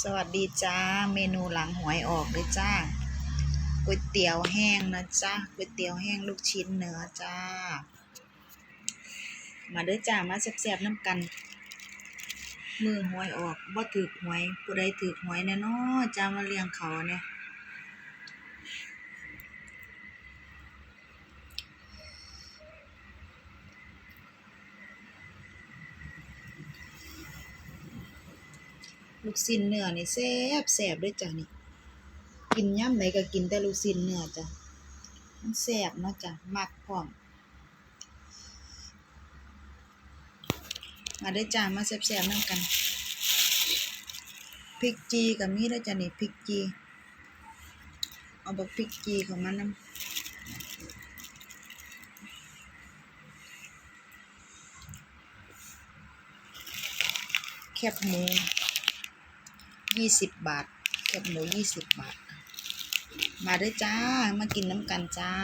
สวัสดีจ้า เมนูหลังหวยออกเลยจ้าก๋วยเตี๋ยวแห้งนะจ้าก๋วยเตี๋ยวแห้งลูกชิ้นเนื้อจ้า มาเด้อจ้ามาแซ่บๆน้ำกัน มือหวยออกบ่ถือหวยผู้ใดถือหวยแน่นอจ้ามาเลี้ยงเขาเนี่ย ลูกชิ้นเนื้อนี่แซ่บแซ่บด้วยจ้านี่ กินย่ำไหนก็กินแต่ลูกชิ้นเนื้อจ้ะมันแซ่บเนาะจ้ะมักพร้อมมาเด้จ้ามาแซ่บๆนำกันพริกจีก็มีเด้จ้ะนี่พริกจีเอาบักพริกจีข้ามานน้ำแคบหมู ยี่สิบบาทแคบหมูยี่สิบบาท มาด้อจ้า มากินน้ำกันจ้า